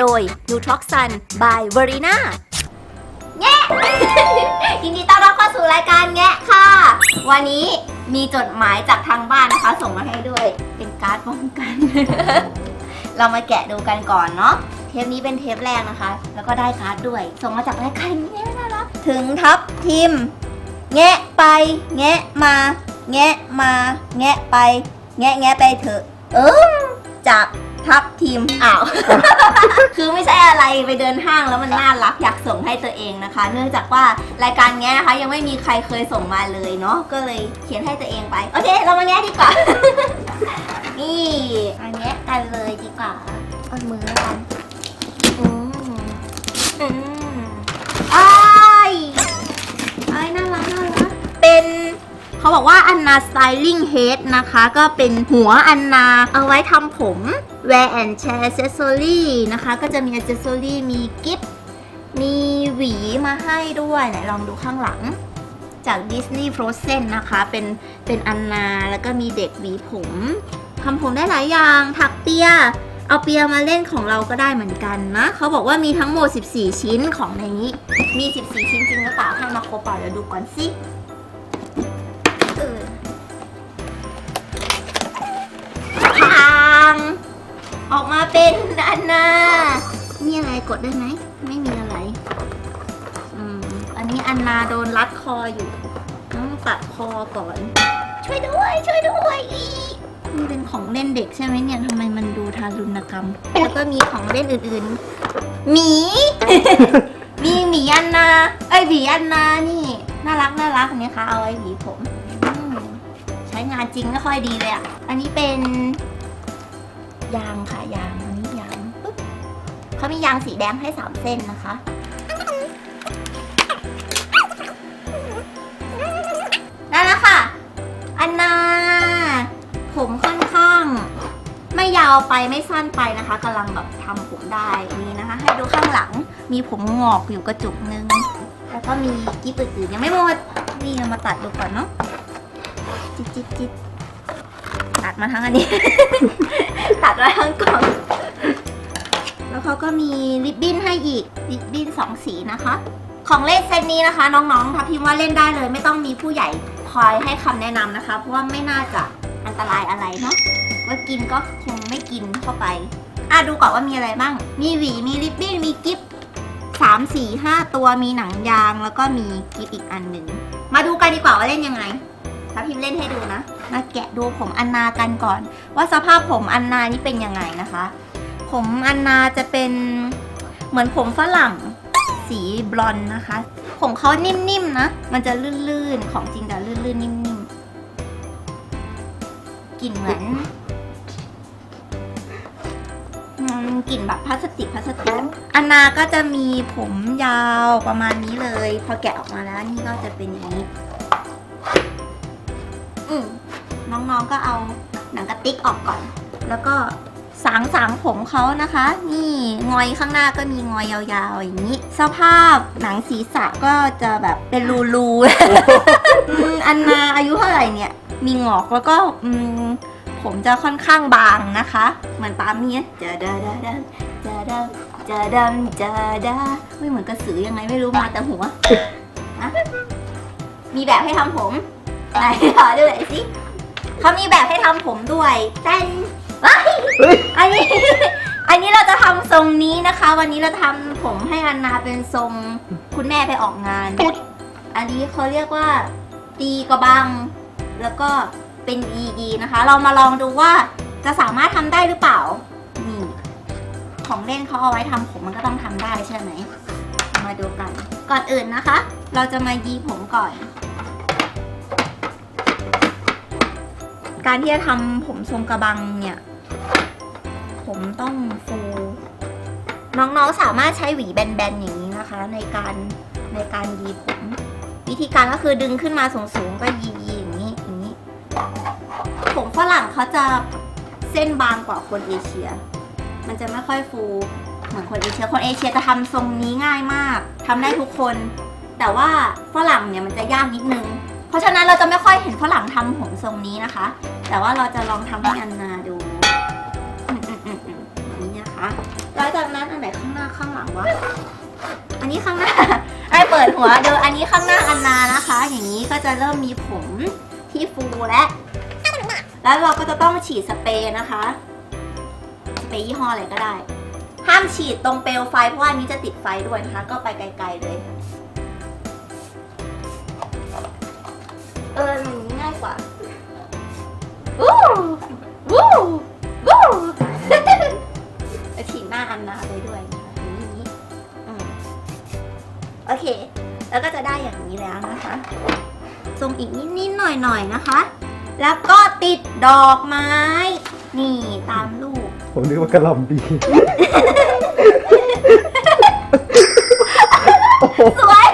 โดย n u t r o x u n by Verina แงะ ยินดีต้อนรับเข้าสู่รายการแงะค่ะ วันนี้มีจดหมายจากทางบ้านนะคะ ส่งมาให้ด้วย เป็นการ์ดป้องกัน เรามาแกะดูกันก่อนเนาะ เทปนี้เป็นเทปแรกนะคะ แล้วก็ได้การ์ดด้วย ส่งมาจากรายการแงะน่ารักถึงทับทิม แงะไป แงะมา แงะมา แงะไป แงะแงะไปเถอะ เออจาก ทับทีมอ้าว คือไม่ใช่อะไรไปเดินห้างแล้วมันน่ารักอยากส่งให้ตัวเองนะคะ เนื่องจากว่ารายการแงะนะคะยังไม่มีใครเคยส่งมาเลยเนาะก็เลยเขียนให้ตัวเองไป โอเค เรามาแงะดีกว่า นี่มาแงะกันเลยดีกว่าเอามือกันอืมอืมอ้ายอ้ายน่ารักน่ารักเป็น เขาบอกว่าอันนา styling head นะคะ ก็เป็นหัวอันนาเอาไว้ทำผม wear and chair accessory นะคะ ก็จะมี accessory มีกิฟมีหวีมาให้ด้วยไหนลองดูข้างหลัง จาก Disney Frozen นะคะ เป็นเป็นอันนาแล้วก็มีเด็กหวีผมทำผมได้หลายอย่าง ถักเปียเอาเปียมาเล่นของเราก็ได้เหมือนกันนะ เขาบอกว่ามีทั้งหมด 14 ชิ้นของในนี้ มี 14 ชิ้นจริงหรือเปล่าให้มาครเปล่าเดี๋ยวดูก่อนสิ เป็นอันนามีอะไรกดได้ไหม ไม่มีอะไร อืม อันนี้อันนาโดนรัดคออยู่ ต้องตัดคอก่อน ช่วยด้วย ช่วยด้วยอีนี่เป็นของเล่นเด็กใช่ไหมเนี่ยทำไมมันดูทารุณกรรม แล้วก็มีของเล่นอื่นๆ หมี มีหมีอันนา เอ้ยหมีอันนา นี่ น่ารักน่ารักอันนี้ค่ะเอาไว้หวีผมอืมใช้งานจริงไม่ค่อยดีเลยอะ อันนี้เป็นยางค่ะยางอันนี้ยางปึ๊บ เขามียางสีแดงให้สามเส้นนะคะนั่นแหละค่ะ อันนา ผมค่อนข้าง ไม่ยาวไปไม่สั้นไปนะคะกำลังแบบทำผมได้นี่นะคะ ให้ดูข้างหลังมีผมงอกอยู่กระจุกนึง แล้วก็มีกิ๊บอื่นๆยังไม่หมดนี่เรามาตัดดูก่อนเนาะจิตจิตจิตตัดมาทั้งอันนี้ ตัดมาทั้งกล่อง เขาก็มีริบบิ้นให้อีกริบบิ้นสองสีนะคะ ของเล่นเซตนี้นะคะ น้องๆทับพิมพ์ว่าเล่นได้เลย ไม่ต้องมีผู้ใหญ่คอยให้คำแนะนำนะคะ เพราะว่าไม่น่าจะอันตรายอะไรเนาะว่ากินก็คงไม่กินเข้าไปอะดูก่อนว่ามีอะไรบ้าง มีหวี มีริบบิ้น มีกิฟสามสี่ห้าตัว มีหนังยาง แล้วก็มีกิฟอีกอันหนึ่ง มาดูกันดีกว่าว่าเล่นยังไงถ้าพิมพ์เล่นให้ดูนะ มาแกะดูผมอันนากันก่อน ว่าสภาพผมอันนานี่เป็นยังไงนะคะ ผมอันนาจะเป็นเหมือนผมฝรั่งสีบลอนด์นะคะผมเขานิ่มๆนะ มันจะลื่นๆ ของจริงแต่ลื่นๆ นิ่มๆ กลิ่นเหมือนกลิ่นแบบพลาสติกพลาสติกอันนาก็จะมีผมยาวประมาณนี้เลย พอแกะออกมาแล้วนี่ก็จะเป็นอย่างนี้ อืน้องๆก็เอาหนังกระติกออกก่อน แล้วก็ สางสางผมเขานะคะ นี่งอยข้างหน้าก็มีงอยยาวๆอย่างนี้ สภาพหนังศีรษะก็จะแบบเป็นรูๆอืมอันนาอายุเท่าไหร่เนี่ย มีงอกแล้วก็อืมผมจะค่อนข้างบางนะคะ เหมือนปาล์มเนี่ยจะดาดาดาจะดาจะดาจะดาไม่เหมือนกระสือยังไงไม่รู้มาแต่หัวนะมีแบบให้ทำผมไหนขอดูหน่อยสิเขามีแบบให้ทำผมด้วยเต้น ว้ายอันนี้ อันนี้เราจะทำทรงนี้นะคะ วันนี้เราทำผมให้อันนาเป็นทรงคุณแม่ไปออกงาน อันนี้เขาเรียกว่าตีกระบัง แล้วก็เป็นอีอีนะคะ เรามาลองดูว่าจะสามารถทำได้หรือเปล่า นี่ ของเล่นเขาเอาไว้ทำผมมันก็ต้องทำได้ใช่ไหม มาดูกัน ก่อนอื่นนะคะ เราจะมายีผมก่อน การที่จะทำผมทรงกระบังเนี่ย ผมต้องฟูน้องๆสามารถใช้หวีแบนๆอย่างนี้นะคะ ในการในการยีผม วิธีการก็คือดึงขึ้นมาสูงๆก็ยีอย่างนี้อย่างนี้ ผมฝรั่งเขาจะเส้นบางกว่าคนเอเชีย มันจะไม่ค่อยฟูเหมือนคนเอเชียคนเอเชียจะทำทรงนี้ง่ายมากทำได้ทุกคน แต่ว่าฝรั่งเนี่ยมันจะยากนิดนึง เพราะฉะนั้นเราจะไม่ค่อยเห็นฝรั่งทำผมทรงนี้นะคะ แต่ว่าเราจะลองทำให้อันนาน นะคะแล้วจากนั้นอันไหนข้างหน้าข้างหลังวะ อันนี้ข้างหน้าไอ้เปิดหัวเดี๋ยวอันนี้ข้างหน้าอันนานะคะ อย่างนี้ก็จะเริ่มมีผมที่ฟูและ แล้วเราก็จะต้องฉีดสเปรย์นะคะ สเปรย์ยี่ห้ออะไรก็ได้ ห้ามฉีดตรงเปลวไฟเพราะว่าอันนี้จะติดไฟด้วยนะคะ ก็ไปไกล ๆเลย เออมันง่ายกว่าวู้ หน่อยๆนะคะ แล้วก็ติดดอกไม้ นี่ตามรูป ผมนึกว่ากระหล่ำปี สวย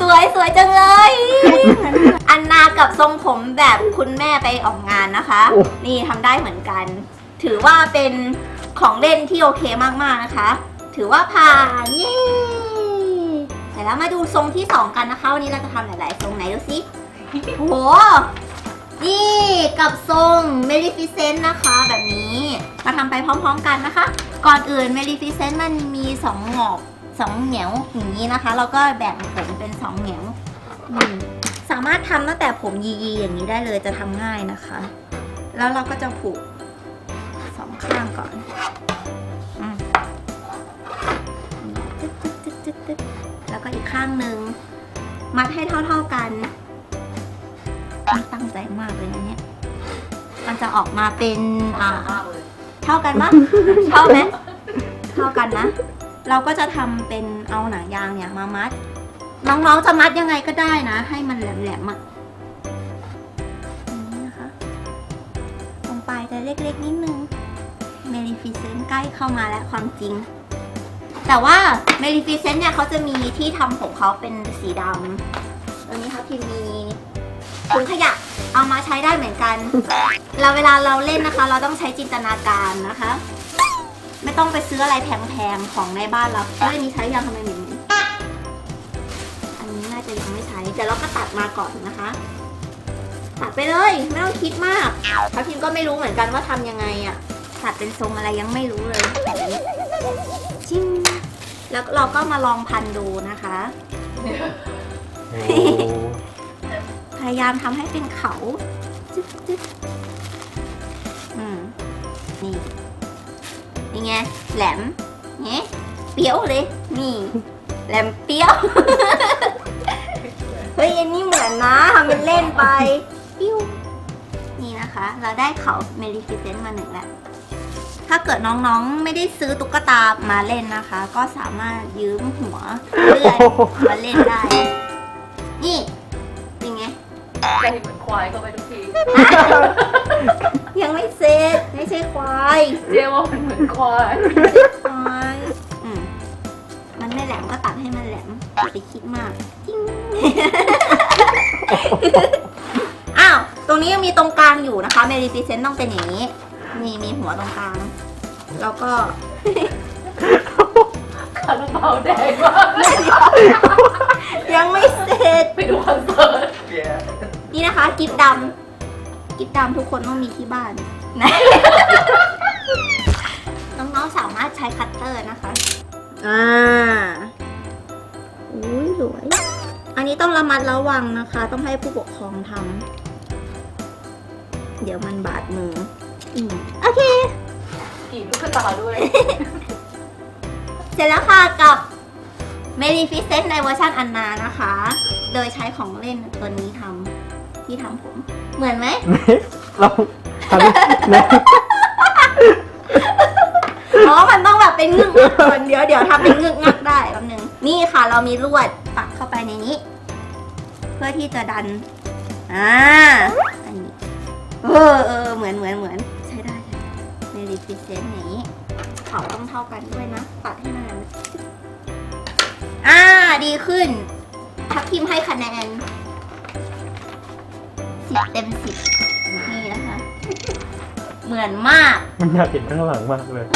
สวยสวยจังเลย อันนากับทรงผมแบบคุณแม่ไปออกงานนะคะ โอ้ นี่ทำได้เหมือนกัน ถือว่าเป็นของเล่นที่โอเคมากๆนะคะ ถือว่าผ่านเย้แต่แล้วมาดูทรงที่สองกันนะคะ วันนี้เราจะทำหลายๆทรงไหนดูสิ โห นี่กับทรง m e l i f i c e n t นะคะแบบนี้มาทำไปพร้อมๆกันนะคะ ก่อนอื่น m e l i f i c e n t มันมีสองหงอกสองเหนียวอย่างนี้นะคะ แล้วก็แบ่งผมเป็นสองเหนียวสามารถทำตั้งแต่ผมยีๆอย่างนี้ได้เลยจะทำง่ายนะคะ แล้วเราก็จะผูกสองข้างก่อนอแล้วก็อีกข้างหนึ่งมัดให้เท่าๆกัน ตั้งใจมากเลยนะเนี่ย มันจะออกมาเป็นอ่ามากเลยเท่ากันปะเท่าไหมเท่ากันนะ เราก็จะทำเป็นเอาหนังยางเนี่ยมามัด น้องๆจะมัดยังไงก็ได้นะ ให้มันแหลมๆอะอย่างนี้นะคะตรงปลายจะเล็กๆนิดนึงเมลิฟิเซนต์ใกล้เข้ามาแล้วความจริง แต่ว่าเมลิฟิเซนต์เนี่ยเขาจะมีที่ทำของเขาเป็นสีดำตัวนี้เขาที่มี ถุงขยะเอามาใช้ได้เหมือนกัน เราเวลาเราเล่นนะคะ เราต้องใช้จินตนาการนะคะ ไม่ต้องไปซื้ออะไรแพงๆของในบ้านเราเอ้ยอันนี้ใช้ยังทำไมเหม็นอันนี้น่าจะยังไม่ใช้เดี๋ยวเราก็ตัดมาก่อนนะคะตัดไปเลยไม่ต้องคิดมากทัพทิมก็ไม่รู้เหมือนกันว่าทำยังไงอะตัดเป็นทรงอะไรยังไม่รู้เลยจิ้มแล้วเราก็มาลองพันดูนะคะายามทำให้เป็นเขาจึ๊ดจึ๊ดอืมนี่นี่ไงแหลมเงี้ยเปี้ยวเลย นี่ แหลมเปี้ยว เฮ้ยอันนี้เหมือนนะทำเป็นเล่นไปปิ้วนี่นะคะ เราได้เขาเมลิฟิเซนต์มาหนึ่งแล้วถ้าเกิดน้องๆไม่ได้ซื้อตุ๊กตามาเล่นนะคะ ก็สามารถยืมหัวเลื่อนมาเล่นได้ ใจเหมือนควายเข้าไปทุกที ยังไม่เสร็จไม่ใช่ควายเรียกว่ามันเหมือนควายควายอืมมันไม่แหลมก็ตัดให้มันแหลมอย่าไปคิดมากจิ้ง อ้าว ตรงนี้ยังมีตรงกลางอยู่นะคะเมริฟิเซนต์ต้องเป็นอย่างนี้นี่มีหัวตรงกลาง แล้วก็ คาราบาวแดงมากยังไม่เสร็จ ไปดูคอนเสิร์ต นี่นะคะกิฟดำกิฟดำทุกคนต้องมีที่บ้านนะ น้องๆสามารถใช้คัตเตอร์นะคะ อ่าอุ้ยสวย อันนี้ต้องระมัดระวังนะคะ ต้องให้ผู้ปกครองทำเดี๋ยวมันบาดมืออืมโอเคกรีดลูกตาด้วย เสร็จแล้วค่ะกับ m e l i f i c e n t ในเวอร์ชันอันนานะคะ โดยใช้ของเล่นตัวนี้ทำ ที่ทำผม เหมือนไหม เราทำนะอ๋อมันต้องแบบเป็นงึกงักก่อนเดี๋ยวเดี๋ยวทำเป็นงึกงักได้แป๊บนึง นี่ค่ะเรามีลวดปักเข้าไปในนี้ เพื่อที่จะดัน อ่า อันนี้ เออเออเหมือนเหมือนเหมือนใช้ได้ในรีฟิเซนต์อย่างนี้เขาต้องเท่ากันด้วยนะ ปัดให้มันอ่า ดีขึ้นทักทิมให้คะแนน สิบเต็มสิบนี่นะคะ เหมือนมาก มันอยากเห็นข้างหลังมากเลย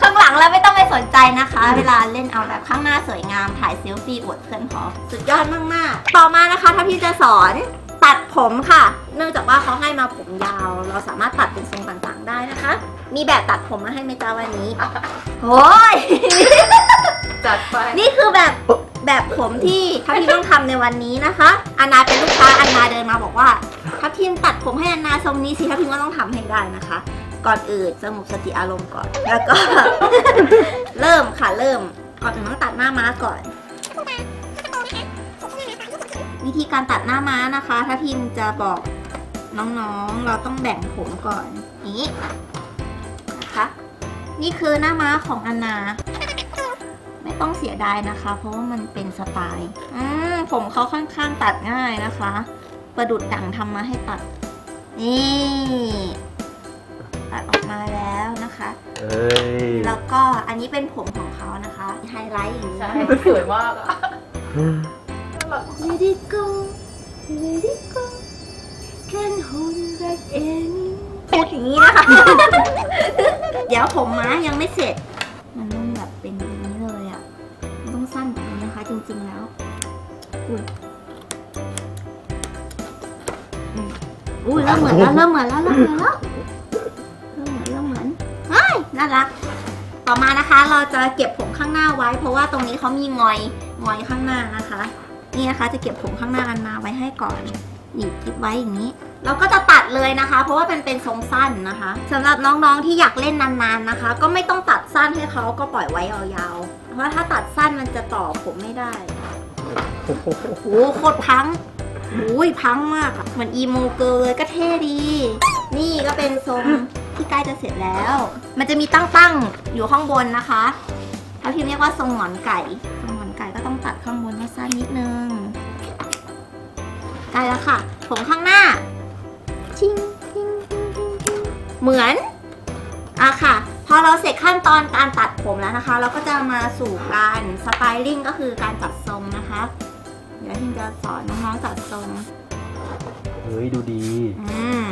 ข้างหลังเราไม่ต้องไปสนใจนะคะ เวลาเล่นเอาแบบข้างหน้าสวยงามถ่ายเซลฟี่อวดเพื่อนพอสุดยอดมากๆ ต่อมานะคะถ้าพี่จะสอนตัดผมค่ะ เนื่องจากว่าเขาให้มาผมยาว เราสามารถตัดเป็นทรงต่างๆได้นะคะ มีแบบตัดผมมาให้ไหมจ้าวันนี้โอ้ยจัดไป นี่คือแบบ แบบผมที่ทัพทีมต้องทำในวันนี้นะคะอานาเป็นลูกค้าอานาเดินมาบอกว่าทัพทีมตัดผมให้อานาทรงนี้สิทัพทีมก็ต้องทำให้ได้นะคะ ก่อนอื่นสงบสติอารมณ์ก่อน แล้วก็ เริ่มค่ะเริ่มก่อนอื่นต้องตัดหน้าม้าก่อน วิธีการตัดหน้าม้านะคะถ้าพิมจะบอกน้องๆ เราต้องแบ่งผมก่อนนี้นะคะ นี่คือหน้าม้าของอานา ต้องเสียดายนะคะ เพราะว่ามันเป็นสไตล์อืมผมเขาค่อนข้างตัดง่ายนะคะ ประดุดดั่งทำมาให้ตัด นี่ ตัดออกมาแล้วนะคะ เอ้ยแล้วก็อันนี้เป็นผมของเขานะคะไฮไลท์อย่างนี้ใช่สวยมากอะน่ารัก Let it go Let it go Can't hold it back anymore พูดอย่างนี้นะคะ เดี๋ยวผมม้ายังไม่เสร็จ อุ้ยเริ่มเหมือนแล้วเริ่มเหมือนแล้วเริ่มเหมือนแล้วเริ่มเหมือนเริ่มเหมือนเฮ้ยน่ารัก ต่อมานะคะเราจะเก็บผมข้างหน้าไว้ เพราะว่าตรงนี้เขามีงอยงอยข้างหน้านะคะ นี่นะคะจะเก็บผมข้างหน้าอันนาไว้ให้ก่อนหนีบคลิปไว้อย่างนี้เราก็จะตัดเลยนะคะ เพราะว่าเป็นเป็นทรงสั้นนะคะสำหรับน้องๆที่อยากเล่นนานๆนะคะ ก็ไม่ต้องตัดสั้นให้เขาก็ปล่อยไว้ยาวๆเพราะถ้าตัดสั้นมันจะต่อผมไม่ได้โอ้โหโอ้โหโคตรพัง อุ้ยพังมากอะเหมือนอีโมเกิร์ลเลยก็เท่ดี นี่ก็เป็นทรงที่ใกล้จะเสร็จแล้ว มันจะมีตั้งๆอยู่ข้างบนนะคะเขาพิมพ์เรียกว่าทรงหงอนไก่ทรงหงอนไก่ก็ต้องตัดข้างบนให้สั้นนิดนึงใกล้แล้วค่ะผมข้างหน้าชิงชิงชิงชิงชิงเหมือนอะค่ะพอเราเสร็จขั้นตอนการตัดผมแล้วนะคะ เราก็จะมาสู่การสไตลิ่งก็คือการตัดทรงนะคะ เดี๋ยวทิมจะสอนน้องๆตัดทรงเฮ้ยดูดีอืม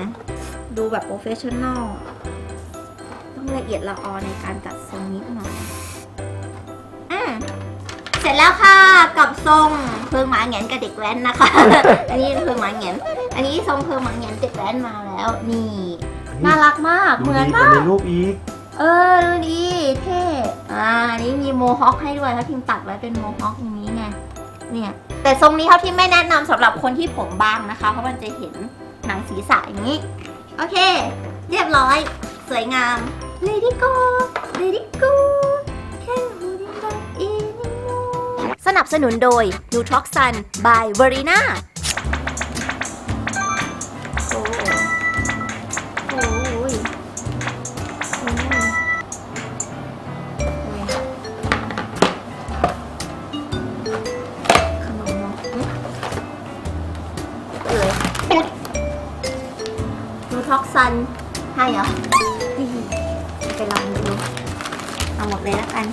ดูแบบโปรเฟชชั่นแนลต้องละเอียดละออในการตัดทรงนิดหน่อยอืมเสร็จแล้วค่ะกับทรงเพิงหมาแหงนกับเด็กแว้นนะคะ อันนี้เพิงหมาแหงนอันนี้ทรงเพิงหมาแหงนเด็กแว้นมาแล้วนี่น่ารักมากดูเหมือนดีกมาว่ากในรูปอีกเออดูดีเท่อ่าอันนี้มีโมฮอคให้ด้วยถ้าพิมตัดไว้เป็นโมฮอคอย่างนี้ไง เนี่ย แต่ทรงนี้เขาที่ไม่แนะนำสำหรับคนที่ผมบางนะคะ เพราะมันจะเห็นหนังศีรษะอย่างนี้ โอเค เรียบร้อย สวยงาม Lady go Lady go Can hold it back anymore สนับสนุนโดย n u t r o x u n by Verina ท็อกซันให้เหรอไปลองดู เอาหมดเลยแล้วกัน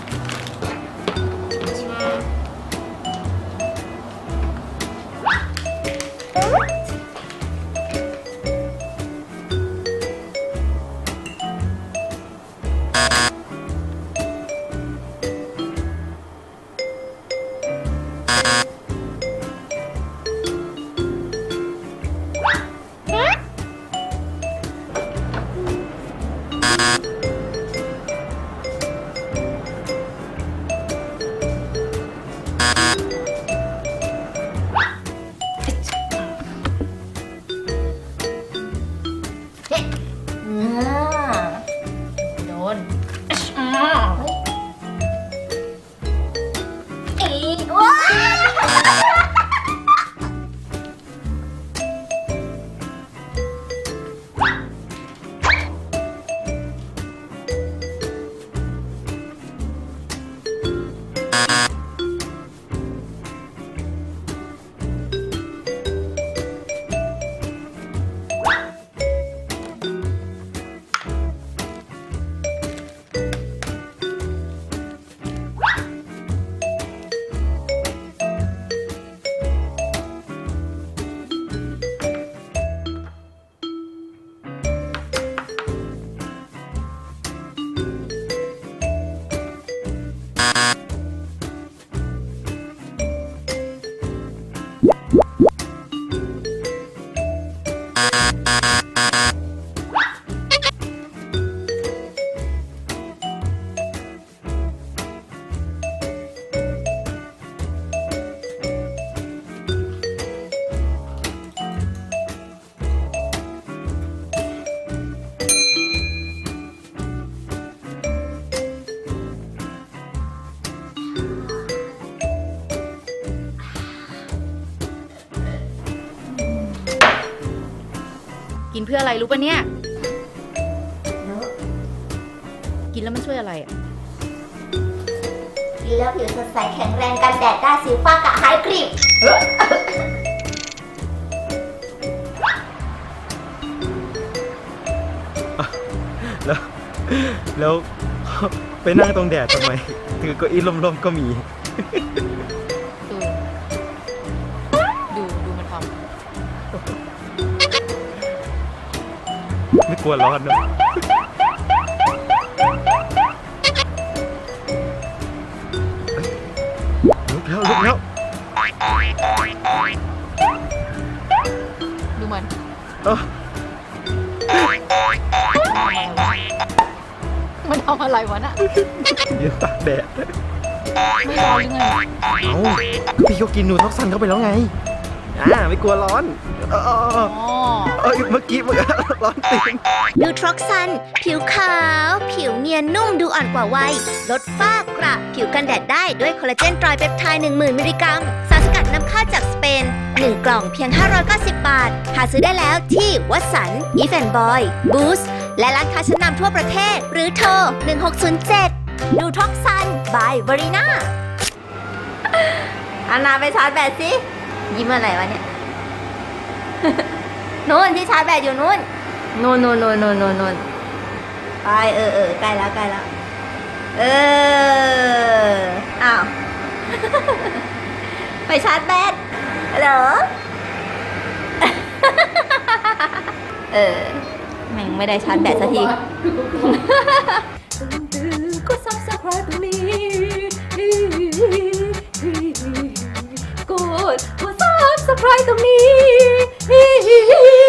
you กินเพื่ออะไรรู้ปะเนี่ยกินแล้วมันช่วยอะไรอะกินแล้วผิวสดใสแข็งแรงกันแดดได้สิวฟ้ากระหายกรีบแล้ว แล้ว ไปนั่งตรงแดดทำไม ถือเก้าอี้ร่มๆก็มี ดู ดู ดูมันท ไม่กลัวร้อนเนอะลุกแล้วลุกแล้วำดูมันเอ้ามันทำอะไรวะน่ะยืนตากแดด ไม่ร้อนหรือไง เอ้าพี่เขากินนูท็อกซันเข้าไปแล้วไง อ่าไม่กลัวร้อนเออเออเอออ๋อเออเมื่อกี้มันร้อนตีนนูทร็อกซัน ผิวขาว ผิวเนียนนุ่มดูอ่อนกว่าวัย ลดฝ้ากระ ผิวกันแดดได้ด้วยคอลลาเจนตรอยเปปไทด์10,000 มิลลิกรัม สารสกัดนำเข้าจากสเปน 1 กล่องเพียง 590 บาท หาซื้อได้แล้วที่วัสันอีแฟนบอย บูสและร้านค้าชั้นนำทั่วประเทศ หรือโทร 1607นูทร็อกซันบายบริน่าอานาไปชาร์จแบตสิ ยิ้มอะไรวะเนี่ยนู่นที่ชาร์จแบตอยู่นู่นนู่นนู่นนู่นนู่นนู่นนู่นไปเออเออใกล้แล้วใกล้แล้วเอออ้าวไปชาร์จแบตเหรอเออแม่งไม่ได้ชาร์จแบตสักทีก็ subscribe ตรงนี้กดกด subscribe ตรงนี้